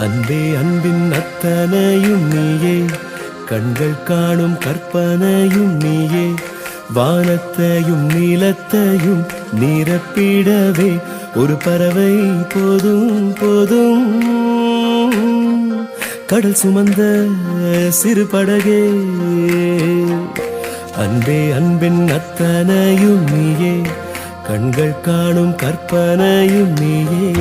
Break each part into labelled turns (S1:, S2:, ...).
S1: அன்பே அன்பின் அத்தனையும் நீயே. கண்கள் காணும் கற்பனையும் நீயே. வானத்தையும் நீலத்தையும் நிரப்பிடவே. ஒரு பறவை போதும் போதும். கடல் சுமந்த சிறு படகே. அன்பே அன்பின் அத்தனையும் நீயே. கண்கள் காணும் கற்பனையும் நீயே.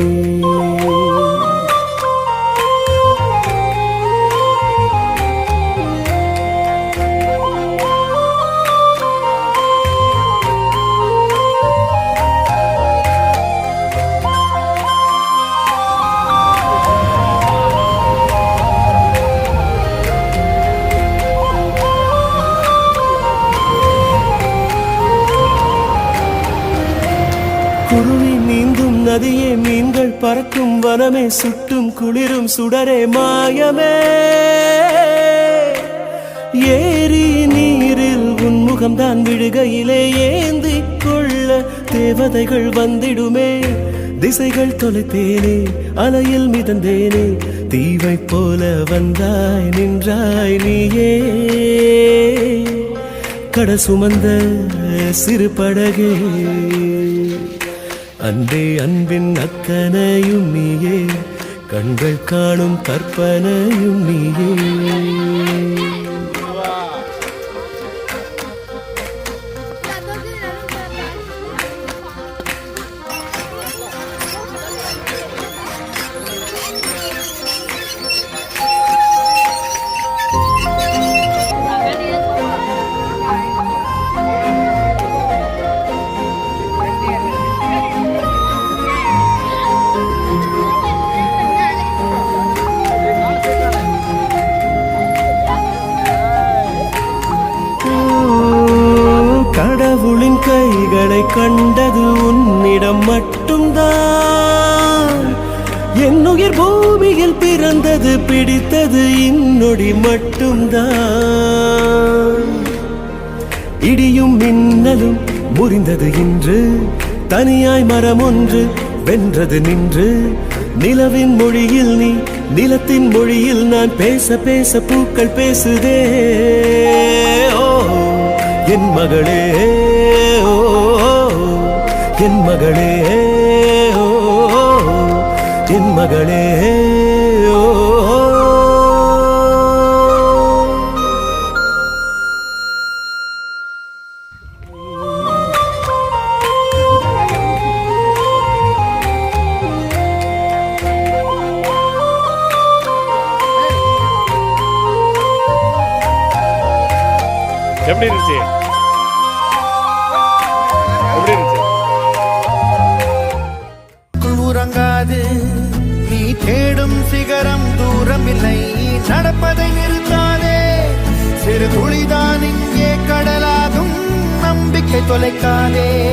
S1: குருவி நீந்தும் நதியே மீன்கள் பறக்கும் வனமே சுட்டும் குளிரும் சுடரே மாயமே. ஏரி நீரில் உன்முகம்தான் விழுகையிலே ஏந்தி கொள்ள தேவதைகள் வந்திடுமே. திசைகள் தொலைத்தேனே அலையில் மிதந்தேனே தீவை போல வந்தாய் நின்றாய் நீயே. கட சுமந்த சிறு படகே அன்பே அன்பின் அக்கனையும் நீயே கண்கள் காணும் கற்பனையும் நீயே. கடவுளின் கைகளை கண்டது உன்னிடம் மட்டும்தான். என்னுயிர் பூமியில் பிறந்தது பிடித்தது இன்னொடி மட்டும்தான். இடியும் மின்னலும் முறிந்தது இன்று தனியாய் மரம் ஒன்று வென்றது நின்று. நிலவின் மொழியில் நீ நிலத்தின் மொழியில் நான் பேச பேச பூக்கள் பேசுதே. என் மகளே ஓ என் மகளே ஓ என் மகளே ஓ.
S2: எப்படி இருந்துச்சு?
S3: உறங்காது நீ தேடும் சிகரம் தூரமில்லை. நடப்பதை நிறுத்தாதே. சிறு துளிதான் இங்கே கடலாகும். நம்பிக்கை தொலைக்காதே.